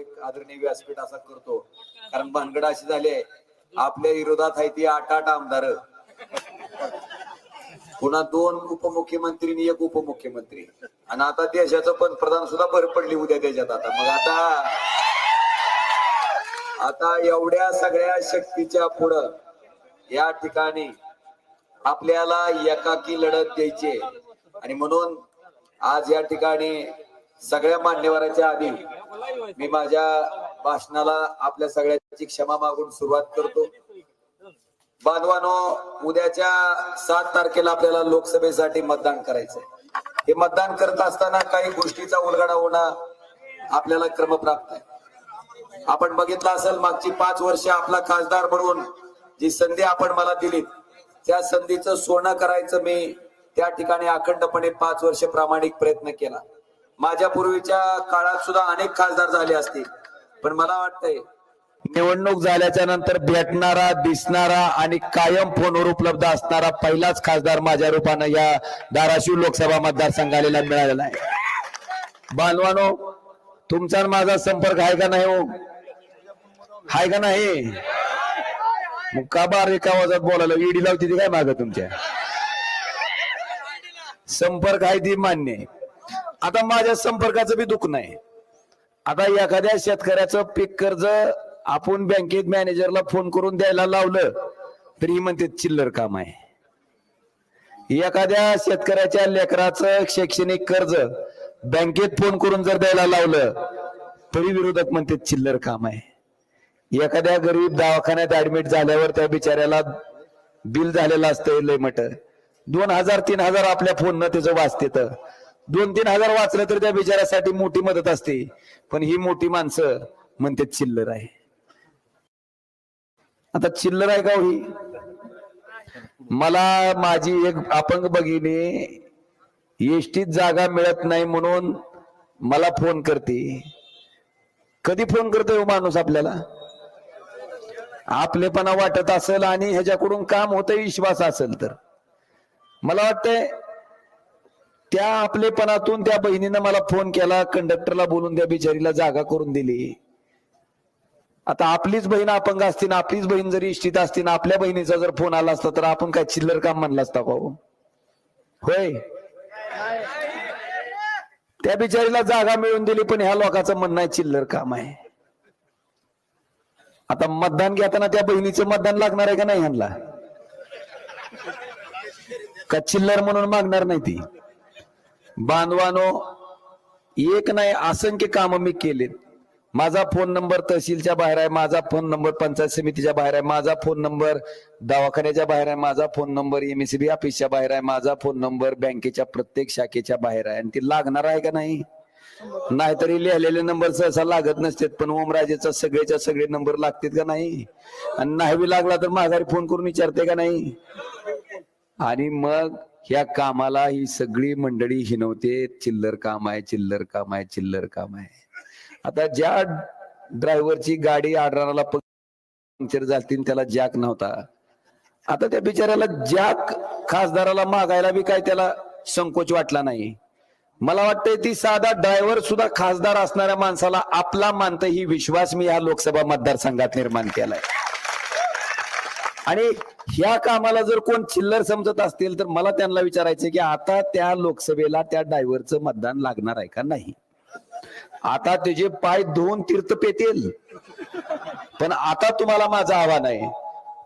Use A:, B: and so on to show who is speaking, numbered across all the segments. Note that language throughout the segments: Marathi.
A: एक आदरणीय व्यासपीठ असा करतो. कारण भानगड अशी झाली आहे. आपल्या विरोधात आहे ती आठ आठ आमदार. पुन्हा दोन उपमुख्यमंत्री आणि एक उपमुख्यमंत्री. आणि आता देशाचं पंतप्रधान सुद्धा भर पडली उद्या त्याच्यात आता. मग आता आता एवढ्या सगळ्या शक्तीच्या पुढं या ठिकाणी आपल्याला एकाकी लढत द्यायची आणि म्हणून आज या ठिकाणी सगळ्या मान्यवरांच्या आधी मी माझ्या भाषणाला आपल्या सगळ्यांची क्षमा मागून सुरुवात करतो. बांधवानो उद्याच्या सात तारखेला आपल्याला लोकसभेसाठी मतदान करायचंय. हे मतदान करत असताना काही गोष्टीचा उलगडा होणं आपल्याला क्रमप्राप्त आहे. आपण बघितलं असेल मागची पाच वर्ष आपला खासदार म्हणून जी संधी आपण मला दिली त्या संधीचं सोनं करायचं मी त्या ठिकाणी अखंडपणे पाच वर्ष प्रामाणिक प्रयत्न केला. माझ्या पूर्वीच्या काळात सुद्धा अनेक खासदार झाले असतील. पण मला वाटतंय
B: निवडणूक झाल्याच्यानंतर भेटणारा दिसणारा आणि कायम फोनवर उपलब्ध असणारा पहिलाच खासदार माझ्या रूपानं या धाराशिव लोकसभा मतदारसंघाला मिळालेला आहे. बांधवानो तुमचा आणि माझा संपर्क आहे का नाही हो? आहे का नाही? मग का बार एका आवाजात बोलायला? ईडी लावते ती काय माग तुमच्या? संपर्क आहे ती मान्य. आता माझ्या संपर्काचं बी दुःख नाही. आता एखाद्या शेतकऱ्याचं पीक कर्ज आपण बँकेत मॅनेजरला फोन करून द्यायला लावलं तरी ही म्हणते चिल्लर काम आहे. एखाद्या शेतकऱ्याच्या लेकराचं शैक्षणिक कर्ज बँकेत फोन करून जर द्यायला लावलं तरी विरोधक म्हणते चिल्लर काम आहे. एखाद्या गरीब दवाखान्यात ऍडमिट झाल्यावर त्या बिचाऱ्याला बिल झालेलं असतं लय मट दोन हजार तीन हजार आपल्या फोननं त्याचं वाचते तर दोन तीन हजार वाचलं तर त्या बिचाऱ्यासाठी मोठी मदत असते. पण ही मोठी माणसं म्हणते चिल्लर आहे. आता चिल्लर आहे का हो ही मला माझी एक अपंग बघिणी एसटीत जागा मिळत नाही म्हणून मला फोन करते. कधी फोन करतोय हो माणूस आपल्याला? आपलेपणा वाटत असेल आणि ह्याच्याकडून काम होतं विश्वास असेल तर. मला वाटतंय त्या आपलेपणातून त्या बहिणीनं मला फोन केला कंडक्टरला बोलून त्या बिचारीला जागा करून दिली. आता आपलीच बहीण अपंग असती ना आपलीच बहीण जरी इष्टित असती ना आपल्या बहिणीचा जर फोन आला असता तर आपण काय चिल्लर काम म्हणला असता भाऊ हो? होय. त्या बिचारीला जागा मिळून दिली पण ह्या लोकांचं म्हणणं आहे चिल्लर काम आहे. आता मतदान घेताना त्या बहिणीचं मतदान लागणार आहे का नाही ह्यांना? का चिल्लर म्हणून मागणार नाही ती? बांधवानो एक नाही असंख्य काम मी केलेत. माझा फोन नंबर तहसीलच्या बाहेर आहे माझा फोन नंबर पंचायत समितीच्या बाहेर आहे माझा फोन नंबर दवाखान्याच्या बाहेर आहे माझा फोन नंबर एमएसबी ऑफिसच्या बाहेर आहे माझा फोन नंबर बँकेच्या प्रत्येक शाखेच्या बाहेर आहे. आणि ती लागणार आहे का नाही? नाहीतरी लिहिलेले नंबर सहसा लागत नसतात पण ओमराजेचा सगळेच्या सगळे नंबर लागतात का नाही? आणि नाही लागला तर माघारी फोन करून विचारते का नाही? आणि मग ह्या कामाला ही सगळी मंडळी हिनवते चिल्लर काम आहे चिल्लर काम आहे चिल्लर काम आहे. आता ज्या ड्रायव्हरची गाडी आडराला पंक्चर झाली त्याला जॅक नव्हता. आता त्या बिचाऱ्याला जॅक खासदाराला मागायला बी काय त्याला संकोच वाटला नाही. मला वाटतंय ती साधा ड्रायव्हर सुद्धा खासदार असणाऱ्या माणसाला आपला मानतं ही विश्वास मी या लोकसभा मतदारसंघात निर्माण केलाय. आणि ह्या कामाला जर कोण चिल्लर समजत असतील तर मला त्यांना विचारायचं की आता त्या लोकसभेला त्या ड्रायव्हरचं मतदान लागणार आहे का नाही? आता त्याचे पाय दोन तीर्थ पेतील. पण आता तुम्हाला माझं आव्हान आहे.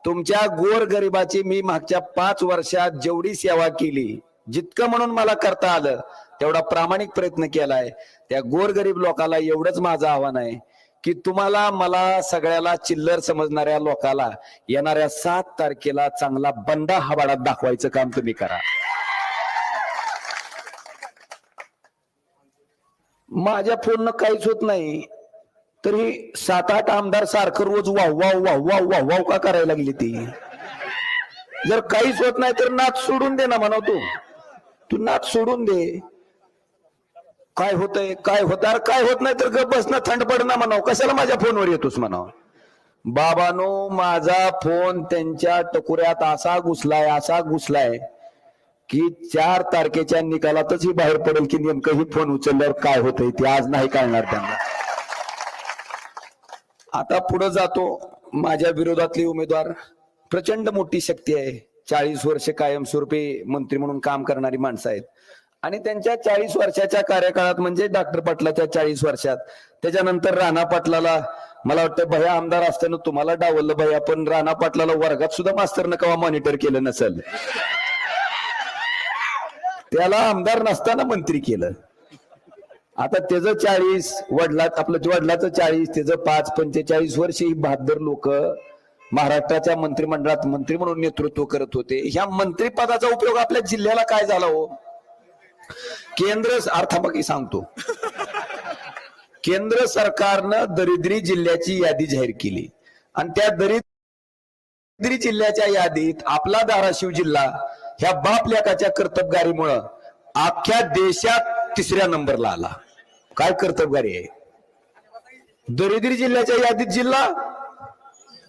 B: तुमच्या गोर गरिबाची मी मागच्या पाच वर्षात जेवढी सेवा केली जितकं म्हणून मला करता आलं तेवढा प्रामाणिक प्रयत्न केलाय. त्या गोरगरीब लोकाला एवढंच माझं आव्हान आहे. की तुम्हाला मला सगळ्याला चिल्लर समजणाऱ्या लोकाला येणाऱ्या सात तारखेला चांगला बंडा हवाडात दाखवायचं काम तुम्ही करा. माझ्या फोननं काहीच होत नाही. तरी सात आठ आमदार सारखं रोज wow wow wow wow wow wow का करायला लागली ती? जर काहीच होत नाही तर नाच सोडून दे ना म्हणा तू. तू नाच सोडून दे. काय होतंय काय होत काय होत नाही तर गप बसणं थंड पडणं म्हणाव. कशाला माझ्या फोनवर येतोस म्हणाव? बाबानो माझा फोन त्यांच्या टकुऱ्यात असा घुसलाय असा घुसलाय की चार तारखेच्या निकालातच ही बाहेर पडेल की नेमकं ही फोन उचलल्यावर काय होतंय ते आज नाही कळणार त्यांना. आता पुढे जातो. माझ्या विरोधातले उमेदवार प्रचंड मोठी शक्ती आहे. चाळीस वर्ष कायमस्वरूपी मंत्री म्हणून काम करणारी माणसं आहेत. आणि त्यांच्या चाळीस वर्षाच्या कार्यकाळात म्हणजे डॉक्टर पाटलाच्या चाळीस वर्षात. त्याच्यानंतर राणा पाटलाला मला वाटतं भया आमदार असताना तुम्हाला डावललं भया पण राणा पाटलाला वर्गात सुद्धा मास्तरनं कवा मॉनिटर केलं नसेल. त्याला आमदार नसताना मंत्री केलं. आता त्याचं चाळीस वडिलात आपलं वडिलाचं चाळीस त्याचं पाच पंचेचाळीस वर्ष ही बहादर लोक महाराष्ट्राच्या मंत्रिमंडळात मंत्री म्हणून नेतृत्व करत होते. ह्या मंत्रिपदाचा उपयोग आपल्या जिल्ह्याला काय झाला हो? केंद्र अर्थापकी सांगतो. केंद्र सरकारनं दरिद्री जिल्ह्याची यादी जाहीर केली. आणि त्या दरिद्री जिल्ह्याच्या यादीत आपला धाराशिव जिल्हा ह्या बाप लेखाच्या कर्तबगारीमुळं अख्ख्या देशात तिसऱ्या नंबरला आला. काय कर्तबगारी आहे? दरिद्री जिल्ह्याच्या यादीत जिल्हा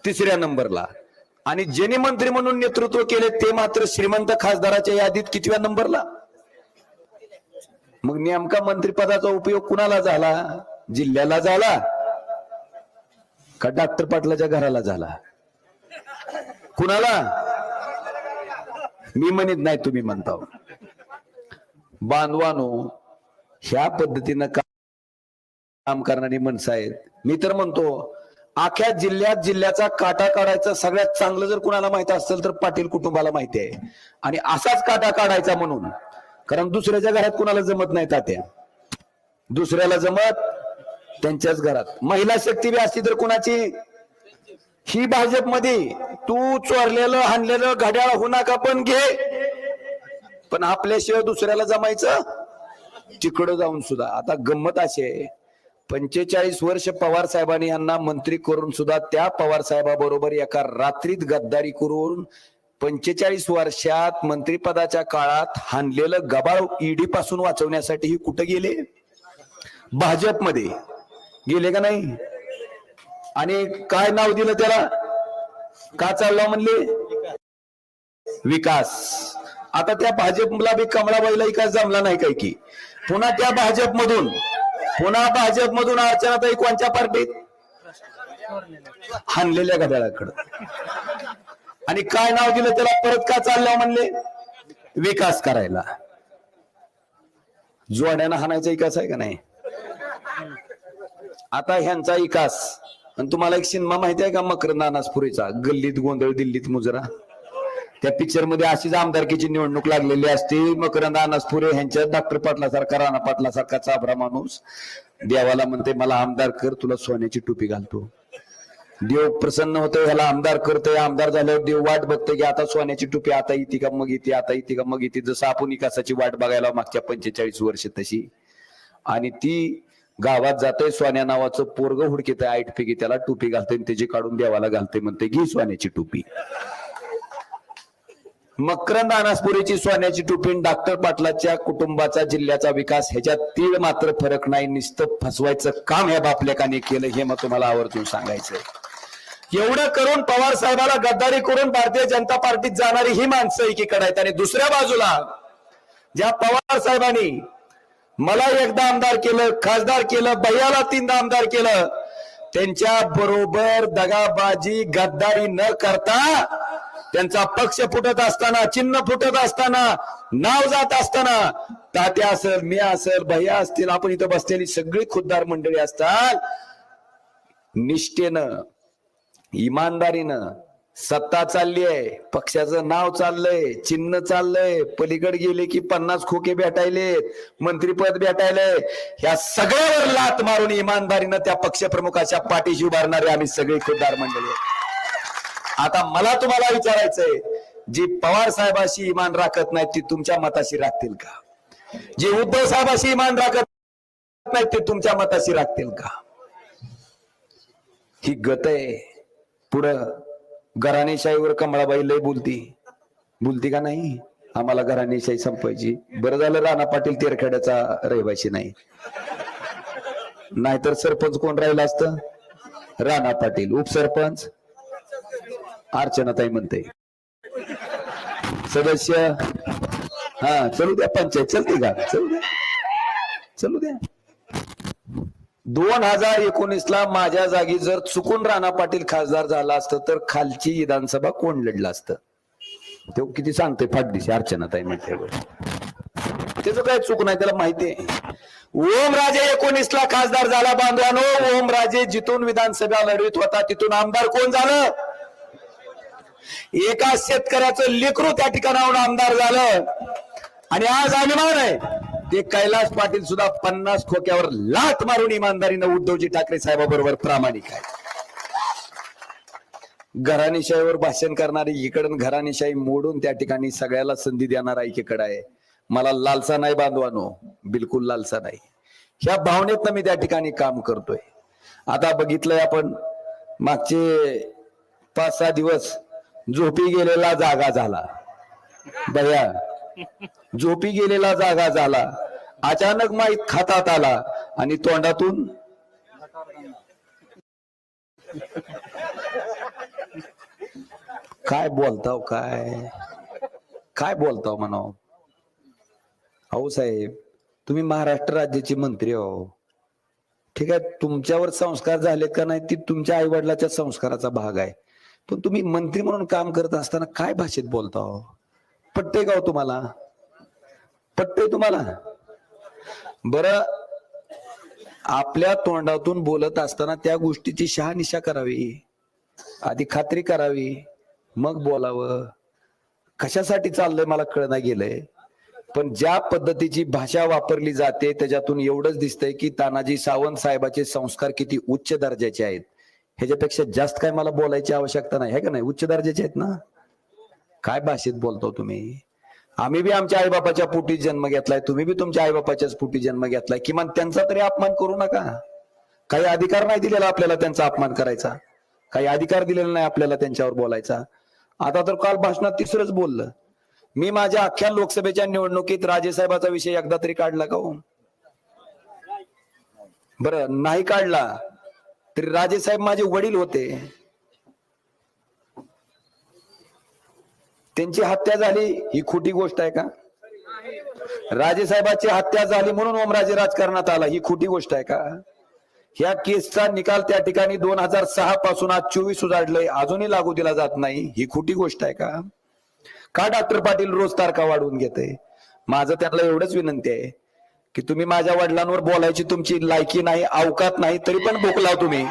B: तिसऱ्या नंबरला. आणि ज्यांनी मंत्री म्हणून नेतृत्व केले ते मात्र श्रीमंत खासदाराच्या यादीत कितव्या नंबरला? मग नेमका मंत्रिपदाचा उपयोग कुणाला झाला? जिल्ह्याला झाला? का डॉक्टर पाटलाच्या घराला झाला? कुणाला? मी म्हणत नाही तुम्ही म्हणता बांधवानो ह्या पद्धतीनं काम करणारी माणसं आहेत. मी तर म्हणतो अख्या जिल्ह्यात जिल्ह्याचा काटा काढायचा सगळ्यात चांगलं जर कुणाला माहीत असेल तर पाटील कुटुंबाला माहिती आहे. आणि असाच काटा काढायचा म्हणून कारण दुसऱ्याच्या घरात कुणाला जमत नाही तात्या. दुसऱ्याला जमत त्यांच्याच घरात. महिला शक्ती बी असती तर कुणाची? ही भाजपमध्ये तू चोरलेलं हाणलेलं घड्याळ होणार का पण घे. पण आपल्याशिवाय दुसऱ्याला जमायचं तिकडं जाऊन सुद्धा. आता गंमत अशी आहे. पंचेचाळीस वर्ष पवार साहेबांनी यांना मंत्री करून सुद्धा त्या पवार साहेबाबरोबर एका रात्रीत गद्दारी करून पंचेचाळीस वर्षात मंत्रिपदाच्या काळात हानलेलं गबाळ ईडी पासून वाचवण्यासाठी ही कुठं गेले? भाजपमध्ये. गेले का नाही? आणि काय नाव दिलं त्याला? का चालला म्हणले? विकास. आता त्या भाजपला बी कमळाबाईला विकास जमला नाही काय की? पुन्हा त्या भाजपमधून पुन्हा भाजपमधून अर्चनाताई कोणत्या पार्टीत? हानलेल्या गदाळाकडं आणि काय नाव दिलं त्याला? परत का चाललं म्हणले? विकास करायला. जोड्यानं हाणायचा विकास आहे का नाही? आता ह्यांचा विकास. आणि तुम्हाला एक सिनेमा माहिती आहे का? मकरंद नानासपुरीचा. गल्लीत गोंधळ दिल्लीत मुजरा. त्या पिक्चरमध्ये अशीच आमदारकीची निवडणूक लागलेली असते. मकरंद अनासपुरे ह्यांच्या डॉक्टर पाटलासारखा राणा पाटलासारखा चाभरा माणूस. देवाला म्हणते मला आमदार कर तुला सोन्याची टोपी घालतो. देव प्रसन्न होतो ह्याला आमदार करतोय आमदार झाल्यावर देव वाट बघतोय की आता सोन्याची टोपी आता येते का मग येते आता येते का मग येते जसं आपण विकासाची वाट बघायला मागच्या पंचेचाळीस वर्ष तशी. आणि ती गावात जातोय सोन्या नावाचं पोरग हुडकीत आईट फेकी त्याला टोपी घालते त्याची काढून देवाला घालते म्हणते घे सोन्याची टोपी. मकरंद अनासपुरीची सोन्याची टोपी डॉक्टर पाटलाच्या कुटुंबाचा जिल्ह्याचा विकास ह्याच्यात तीळ मात्र फरक नाही नुसतं फसवायचं काम ह्या बापलेकाने केलं हे मग तुम्हाला आवर्जून सांगायचंय. एवढं करून पवार साहेबाला गद्दारी करून भारतीय जनता पार्टीत जाणारी ही माणसं एकीकडे आहेत. आणि दुसऱ्या बाजूला ज्या पवार साहेबांनी मला एकदा आमदार केलं खासदार केलं भैयाला तीनदा आमदार केलं त्यांच्या बरोबर दगाबाजी गद्दारी न करता त्यांचा पक्ष फुटत असताना चिन्ह फुटत असताना नाव जात असताना तात्या असेल मी असेल भैया असतील आपण इथं बसलेली सगळी खुद्दार मंडळी असतात. निष्ठेनं इमानदारीनं सत्ता चालली आहे पक्षाचं नाव चाललंय चिन्ह चाललंय पलीकडे गेले की पन्नास खोके भेटायले मंत्रीपद भेटायलंय. ह्या सगळ्यावर लात मारून इमानदारीनं त्या पक्षप्रमुखाच्या पाठीशी उभारणारे आम्ही सगळे खुद्दार मंडळी आता मला तुम्हाला विचारायचंय जी पवार साहेबाशी इमान राखत नाही ती तुमच्या मताशी राखतील का? जे उद्धव साहेबाशी इमान राखत नाही ते तुमच्या मताशी राखतील का? ही गत आहे. पुढं घराणेशाहीवर कमळाबाई लय बोलती. बोलती का नाही? आम्हाला घराणेशाही संपवायची बरं झालं राणा पाटील तेरखेड्याचा रहिवाशी नाही. नाहीतर सरपंच कोण राहिलं असतं? राणा पाटील उपसरपंच. अर्चनाताई म्हणते. सदस्य हा चलू द्या पंचायत चलते का चलू द्या. चलू द्या. दोन हजार एकोणीस ला माझ्या जागी जर चुकून राणा पाटील खासदार झाला असतं तर खालची विधानसभा कोण लढलं असतं? तो किती सांगतोय? फाटदिशी अर्चना ताई म्हटल्यावर त्याचं काय चूक नाही त्याला माहिती आहे. ओमराजे एकोणीस ला खासदार झाला बांधवानो. ओमराजे जिथून विधानसभा लढवित होता तिथून आमदार कोण झालं? एका शेतकऱ्याचं लेकरू त्या ठिकाणाहून आमदार झालं. आणि आज अभिमान आहे. ते कैलास पाटील सुद्धा पन्नास खोक्यावर लात मारून इमानदारीनं उद्धवजी ठाकरे साहेबाबरोबर प्रामाणिक आहे घराणेशाहीवर भाषण करणारी इकडून घराणेशाही मोडून त्या ठिकाणी सगळ्याला संधी देणारा एकीकडे आहे. मला लालसा नाही बांधवानो बिलकुल लालसा नाही. ह्या भावनेतनं मी त्या ठिकाणी काम करतोय. आता बघितलंय आपण मागचे पाच सहा दिवस झोपी गेलेला जागा झाला. बया झोपी गेलेला जागा झाला. अचानक माहीत खातात आला आणि तोंडातून काय बोलताव काय? काय बोलताव म्हणाव? अहो साहेब तुम्ही महाराष्ट्र राज्याचे मंत्री हो. ठीक आहे तुमच्यावर संस्कार झालेत का नाही ती तुमच्या आईवडिलाच्या संस्काराचा भाग आहे. पण तुम्ही मंत्री म्हणून काम करत असताना काय भाषेत बोलता हो पटते का हो तुम्हाला. पटते तुम्हाला. बर आपल्या तोंडातून बोलत असताना त्या गोष्टीची शहानिशा करावी आधी खात्री करावी मग बोलावं. कशासाठी चाललंय मला कळना गेलंय. पण ज्या पद्धतीची भाषा वापरली जाते त्याच्यातून एवढंच दिसतंय की तानाजी सावंत साहेबाचे संस्कार किती उच्च दर्जाचे आहेत. ह्याच्यापेक्षा जास्त काय मला बोलायची आवश्यकता नाही हे का नाही? उच्च दर्जाचे आहेत ना? काय भाषेत बोलतो तुम्ही? आम्ही बी आमच्या आईबापाच्या पोटी जन्म घेतलाय तुम्ही बी तुमच्या आईबापाच्याच पोटी जन्म घेतलाय. किमान त्यांचा तरी अपमान करू नका. काही अधिकार नाही दिलेला आपल्याला त्यांचा अपमान करायचा. काही अधिकार दिलेला नाही आपल्याला त्यांच्यावर बोलायचा. आता तर काल भाषणात तिसरंच बोललं. मी माझ्या अख्ख्या लोकसभेच्या निवडणुकीत राजेसाहेबाचा विषय एकदा तरी काढला का हो? बरं नाही काढला. तरी राजेसाहेब माझे वडील होते. त्यांची हत्या झाली ही खोटी गोष्ट आहे का? राजेसाहेबाची हत्या झाली म्हणून ओमराजे राजकारणात आला ही खोटी गोष्ट आहे का? ह्या केसचा निकाल त्या ठिकाणी दोन हजार सहा पासून आज चोवीस उजाडलंय अजूनही लागू दिला जात नाही ही खोटी गोष्ट आहे का? का डॉक्टर पाटील रोज तारखा वाढवून घेते माझं त्यांना एवढंच विनंती आहे की तुम्ही माझ्या वडिलांवर बोलायची तुमची लायकी नाही अवकात नाही तरी पण बोकला तुम्ही.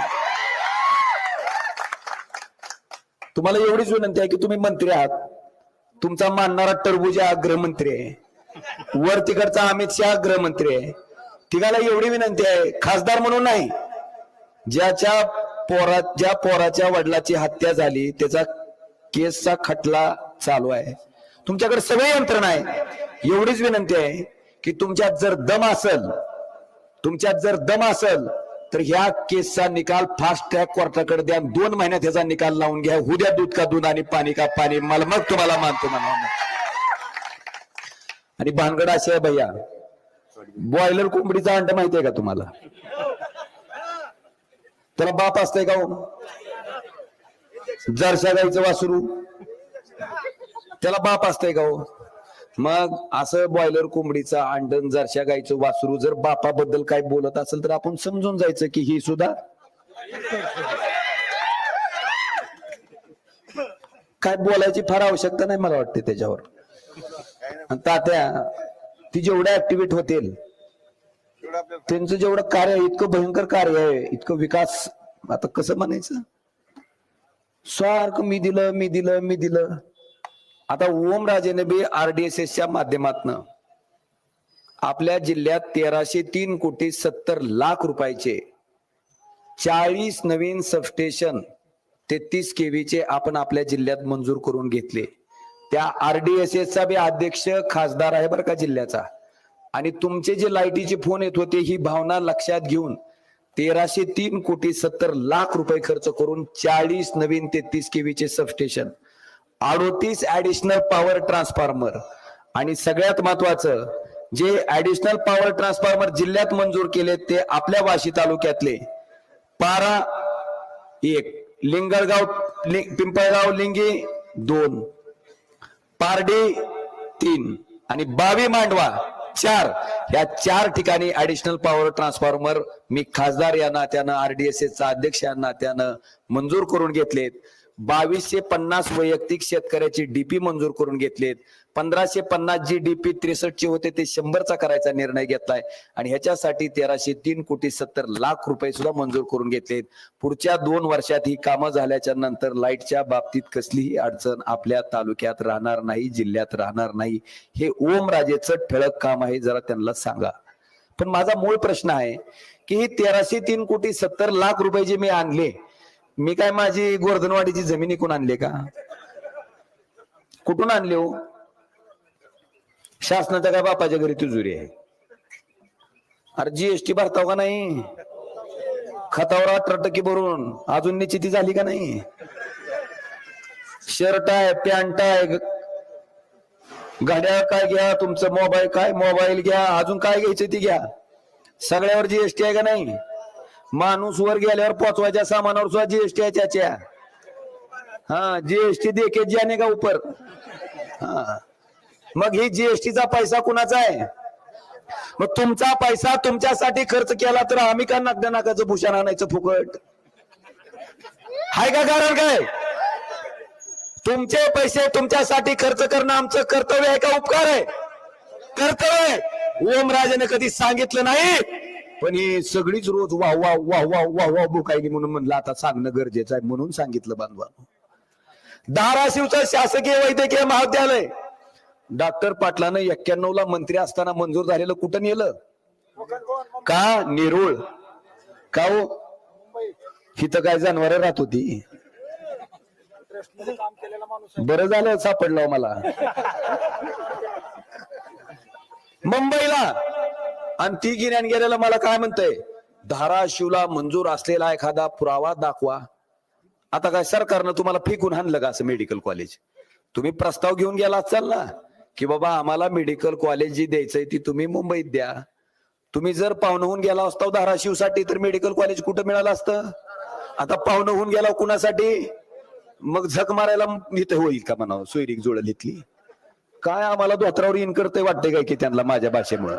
B: तुम्हाला एवढीच विनंती आहे की तुम्ही मंत्री आहात. तुमचा मानणारा टरबूज हा गृहमंत्री आहे. वर तिकडचा अमित शहा गृहमंत्री आहे. तिघाला एवढी विनंती आहे खासदार म्हणून नाही. ज्याच्या पोरा ज्या पोराच्या वडिलाची हत्या झाली त्याचा केसचा खटला चालू आहे. तुमच्याकडे सगळी यंत्रणा आहे. एवढीच विनंती आहे की तुमच्यात जर दम असल तुमच्यात जर दम असल तर ह्या केसचा निकाल फास्ट ट्रॅक कोर्टाकडे द्या. दोन महिन्यात ह्याचा निकाल लावून घ्या. उद्या दूध का दूध आणि पाणी का पाणी. मला मग तुम्हाला मानतो म्हणा. आणि भानगड असे आहे भैया. बॉयलर कोंबडीचा अंड माहितीये का तुम्हाला? त्याला बाप असतंय का हो? जरशा गाईचं वासरू. त्याला बाप असतंय का हो? मग असं बॉयलर कोंबडीचं अंडन जरशा गाईचं वासरू जर बापाबद्दल काय बोलत असेल तर आपण समजून जायचं की ही सुद्धा काय बोलायची फार आवश्यकता नाही मला वाटते त्याच्यावर. तात्या ती जेवढ्या ऍक्टिव्हेट होतील त्यांचं जेवढं कार्य इतकं भयंकर कार्य आहे इतकं विकास आता कसं म्हणायचं? सारखं मी दिलं मी दिलं मी दिलं. आता ओमराजेने बी आरडीएसएसच्या माध्यमातनं आपल्या जिल्ह्यात तेराशे तीन कोटी सत्तर लाख रुपयाचे चाळीस नवीन सबस्टेशन तेहतीस केवीचे आपण आपल्या जिल्ह्यात मंजूर करून घेतले. त्या आरडीएसएस चा बी अध्यक्ष खासदार आहे बरं का जिल्ह्याचा. आणि तुमचे जे लाईटीचे फोन येत होते ही भावना लक्षात घेऊन तेराशे तीन कोटी सत्तर लाख रुपये खर्च करून चाळीस नवीन तेहतीस केवीचे सबस्टेशन अडोतीस ऍडिशनल पॉवर ट्रान्सफॉर्मर आणि सगळ्यात महत्वाचं जे ऍडिशनल पॉवर ट्रान्सफॉर्मर जिल्ह्यात मंजूर केले ते आपल्या वाशी तालुक्यातले. पारा एक लिंगळगाव पिंपळगाव लिंगी दोन पारडी तीन आणि बावी मांडवा चार. या चार ठिकाणी ऍडिशनल पॉवर ट्रान्सफॉर्मर मी खासदार या नात्यानं आरडीएस चा अध्यक्ष या नात्यानं मंजूर करून घेतलेत. बावीसशे पन्नास वैयक्तिक शेतकऱ्याची डीपी मंजूर करून घेतलेत. पंधराशे पन्नास जी डीपी त्रेसष्टचे होते ते शंभरचा करायचा निर्णय घेतलाय. आणि ह्याच्यासाठी तेराशे तीन कोटी सत्तर लाख रुपये सुद्धा मंजूर करून घेतलेत. पुढच्या दोन वर्षात ही कामं झाल्याच्यानंतर लाईटच्या बाबतीत कसलीही अडचण आपल्या तालुक्यात राहणार नाही जिल्ह्यात राहणार नाही. हे ओम राजेचं ठळक काम आहे जरा त्यांना सांगा. पण माझा मूळ प्रश्न आहे की ही तेराशे तीन कोटी सत्तर लाख रुपये जे मी आणले मी काय माझी गोर्धनवाडीची जमीन इकून आणली का? कुठून आणले हो? शासनाच्या काय बापाच्या घरी तुजुरी आहे? अरे जीएसटी भरताव का नाही? खतावर अठरा टक्के भरून अजून निश्चिती झाली का नाही? शर्ट आहे पॅन्ट आहे गाड्या घड्याळ काय घ्या तुमचं मोबाईल काय? मोबाईल घ्या अजून काय घ्यायचं ती घ्या. सगळ्यावर जीएसटी आहे का नाही? माणूस वर गेल्यावर पोचवायच्या सामानावर सुद्धा जीएसटी आहे त्याच्या. हा जीएसटी देखे ज्याने का ऊपर हा. मग ही जीएसटीचा पैसा कुणाचा आहे? मग तुमचा पैसा तुमच्यासाठी खर्च केला तर आम्ही का नागदा नाकाचं भूषण आणायचं फुकट? हाय का कारण काय? तुमचे पैसे तुमच्यासाठी खर्च करणं आमचं कर्तव्य आहे का उपकार आहे? कर्तव्य आहे. ओमराजेने कधी सांगितलं नाही? पण ही सगळीच रोज वाह वाह वाह वाह वाह वाह बोकायली म्हणून म्हणलं आता सांगणं गरजेचं आहे म्हणून सांगितलं बांधवानो. धाराशिवचं शासकीय वैद्यकीय महाविद्यालय. डॉक्टर पाटलानं एक्क्याण्णव ला मंत्री असताना मंजूर झालेलं कुठं नेलं? का? नेरुळ. का हो? हिथं काय जनावर राहत होती? बरं झालं सापडलं हो मला. मुंबईला. आणि ती गिन्यान गेलेलं मला काय म्हणतंय? धाराशिवला मंजूर असलेला एखादा पुरावा दाखवा. आता काय सरकारनं तुम्हाला फेकून आणलं का असं मेडिकल कॉलेज तुम्ही प्रस्ताव घेऊन गेला असाल ना की बाबा आम्हाला मेडिकल कॉलेज जी द्यायचंय ती तुम्ही मुंबईत द्या. तुम्ही जर पाहुणं होऊन गेला असता धाराशिवसाठी तर मेडिकल कॉलेज कुठं मिळालं असतं? आता पाहुणं होऊन गेला कुणासाठी? मग झक मारायला इथं होईल का म्हणा सोयरीक जोडल इथली काय आम्हाला धोत्रावर इन करते वाटते काय की त्यांना माझ्या भाषेमुळं?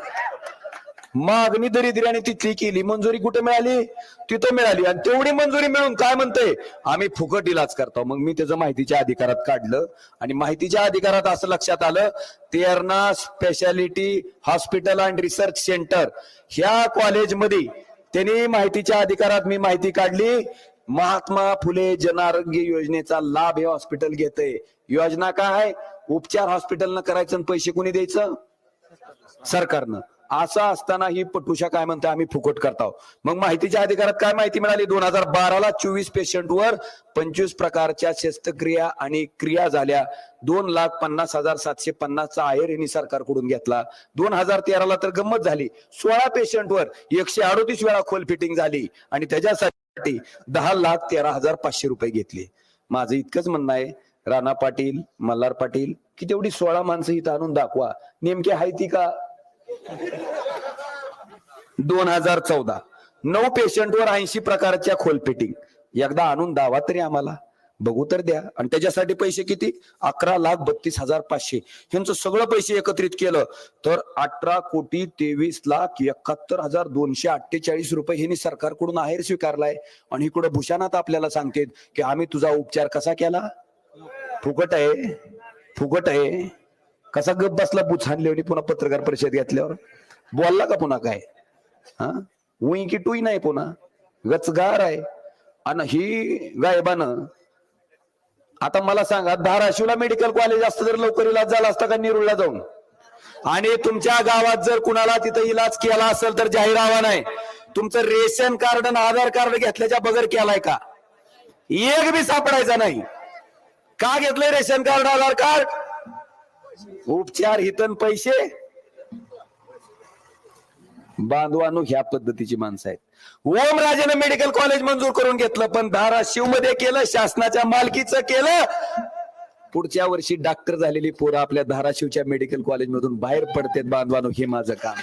B: मागणी दरिद्र्याने तिथली केली. मंजुरी कुठे मिळाली? तिथं मिळाली. आणि तेवढी मंजुरी मिळून काय म्हणतंय? आम्ही फुकट इलाज करतो. मग मी त्याचं माहितीच्या अधिकारात काढलं. आणि माहितीच्या अधिकारात असं लक्षात आलं Terna speciality hospital and research centre ह्या कॉलेजमध्ये त्यांनी माहितीच्या अधिकारात मी माहिती काढली. महात्मा फुले जन आरोग्य योजनेचा लाभ हे हॉस्पिटल घेतय. योजना काय उपचार हॉस्पिटलनं करायचं आणि पैसे कोणी द्यायचं? सरकारनं. असं असताना ही पटुषा काय म्हणते? आम्ही फुकट करतो मग माहितीच्या अधिकारात काय माहिती मिळाली? दोन हजार बाराला चोवीस पेशंटवर पंचवीस प्रकारच्या शस्त्रक्रिया आणि क्रिया झाल्या. दोन लाख पन्नास हजार सातशे पन्नासचा आहेर यांनी सरकारकडून घेतला. दोन हजार तेराला तर गंमत झाली. सोळा पेशंटवर एकशे अडोतीस वेळा खोल फिटिंग झाली. आणि त्याच्यासाठी दहा लाख तेरा हजार पाचशे रुपये घेतले. माझं इतकंच म्हणणं आहे. राणा पाटील मल्हार पाटील की तेवढी सोळा माणसं इथं आणून दाखवा. नेमकी आहे ती का? दोन हजार चौदा. नऊ पेशंटवर ऐंशी प्रकारच्या खोलपेटिंग एकदा आणून दावा तरी आम्हाला. बघू तर द्या. आणि त्याच्यासाठी पैसे किती? अकरा लाख बत्तीस हजार पाचशे. ह्यांचं सगळं पैसे एकत्रित केलं तर अठरा कोटी तेवीस लाख एकाहत्तर हजार दोनशे अठ्ठेचाळीस रुपये ह्यांनी सरकारकडून आहेर स्वीकारलाय. आणि इकडं भूषणात आपल्याला सांगतेत की आम्ही तुझा उपचार कसा केला? फुकट आहे. फुकट आहे. कसा गप बसला बुच हाणल्यावर पुन्हा पत्रकार परिषद घेतल्यावर? बोलला का पुन्हा काय? हा? उई की टुई नाही पुन्हा. गचगार आहे. आणि ही गायबानं आता मला सांगा धाराशिवला मेडिकल कॉलेज असतं तर लवकर इलाज झाला असता का निरुळला जाऊन? आणि तुमच्या गावात जर कुणाला तिथं इलाज केला असेल तर जाहीर आव्हान आहे तुमचं रेशन कार्ड आणि आधार कार्ड घेतल्याच्या बगर केलाय का? एक बी सापडायचा नाही. का घेतलंय रेशन कार्ड आधार कार्ड? उपचार हितन पैसे? बांधवानो ह्या पद्धतीची माणसं आहेत. ओम राजेनं मेडिकल कॉलेज मंजूर करून घेतलं पण धाराशिवमध्ये केलं शासनाच्या मालकीचं केलं. पुढच्या वर्षी डॉक्टर झालेली पोरं आपल्या धाराशिवच्या मेडिकल कॉलेज मधून बाहेर पडतात बांधवानो हे माझं काम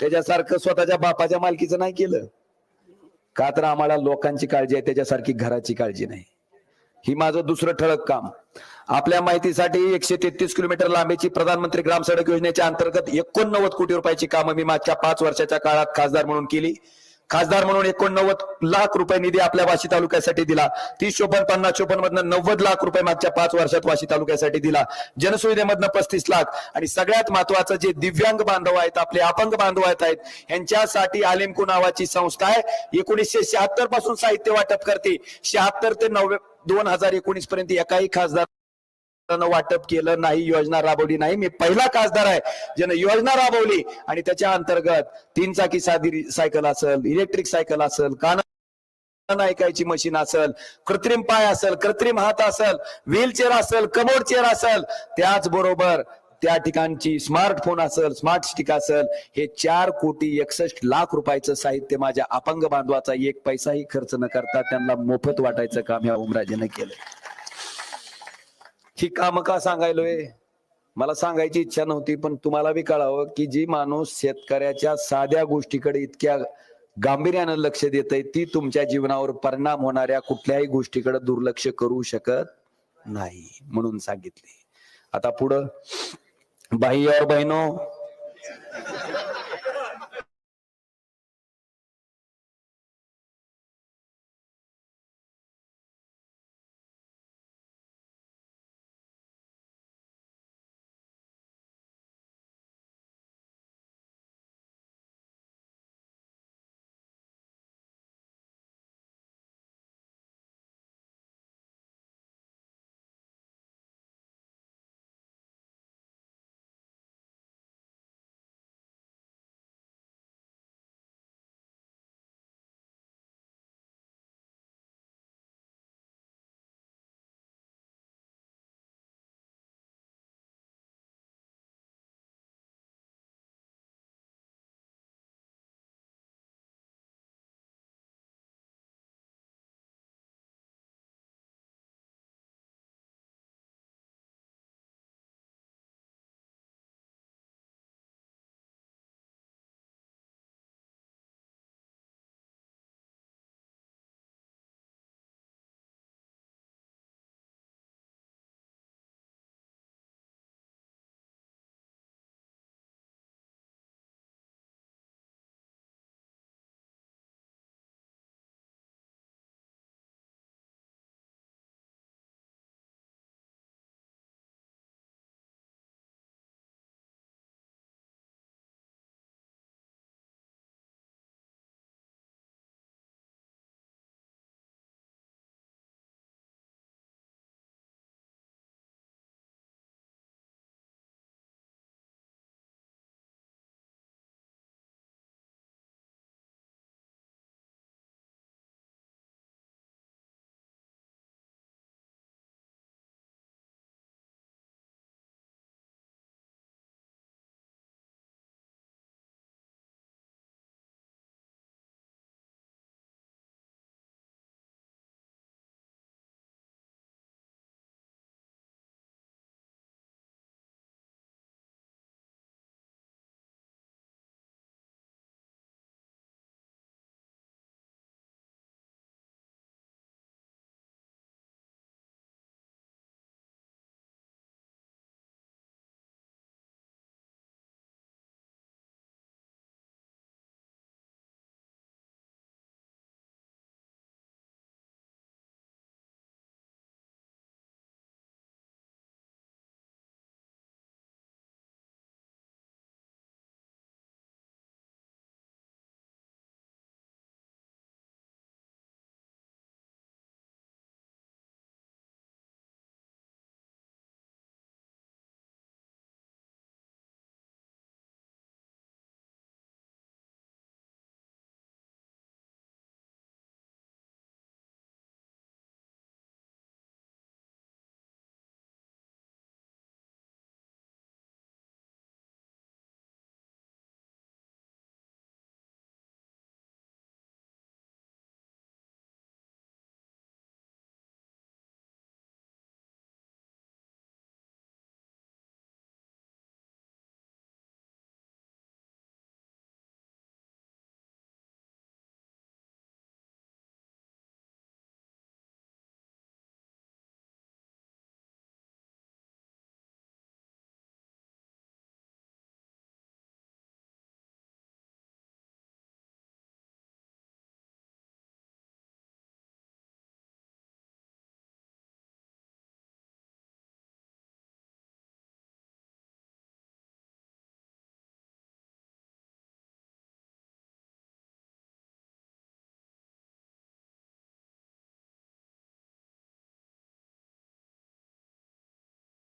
B: त्याच्यासारखं स्वतःच्या बापाच्या मालकीचं नाही केलं. का तर आम्हाला लोकांची काळजी आहे त्याच्यासारखी घराची काळजी नाही. ही माझं दुसरं ठळक काम. आपल्या माहितीसाठी एकशे तेहतीस किलोमीटर लांबीची प्रधानमंत्री ग्राम सडक योजनेच्या अंतर्गत एकोणनव्वद कोटी रुपयाची कामं मी मागच्या पाच वर्षाच्या काळात खासदार म्हणून केली. खासदार म्हणून एकोणनव्वद लाख रुपये निधी आपल्या वाशी तालुक्यासाठी दिला. तीस चोपन्न पन्नास चोपन्न मधनं नव्वद लाख रुपये मागच्या पाच वर्षात वाशी तालुक्यासाठी दिला. जनसुविधेमधनं पस्तीस लाख. आणि सगळ्यात महत्वाचं जे दिव्यांग बांधव आहेत आपले अपंग बांधव आहेत यांच्यासाठी आलिमकू नावाची संस्था आहे. एकोणीसशे शहात्तरपासून साहित्य वाटप करते. शहात्तर ते नव्वे दोन हजार एकोणीस पर्यंत एकाही खासदार वाटप केलं नाही योजना राबवली नाही. मी पहिला खासदार आहे ज्यानं योजना राबवली आणि त्याच्या अंतर्गत तीन चाकी साधी सायकल असेल इलेक्ट्रिक सायकल असेल कान ऐकायची मशीन असेल कृत्रिम पाय असेल कृत्रिम हात असेल व्हीलचेअर असेल कमोड चेअर असेल त्याचबरोबर त्या ठिकाणची स्मार्टफोन असेल स्मार्ट स्टिक असेल हे चार कोटी एकसष्ट लाख रुपयाचं साहित्य माझ्या अपंग बांधवाचा एक पैसाही खर्च न करता त्यांना मोफत वाटायचं काम या उमराजेने केलं ही काम का सांगायलोय? मला सांगायची इच्छा नव्हती पण तुम्हाला बी कळावं की जी माणूस शेतकऱ्याच्या साध्या गोष्टीकडे इतक्या गांभीर्यानं लक्ष देत ती तुमच्या जीवनावर परिणाम होणाऱ्या कुठल्याही गोष्टीकडे दुर्लक्ष करू शकत नाही म्हणून सांगितले. आता पुढं. बाई और बहिनो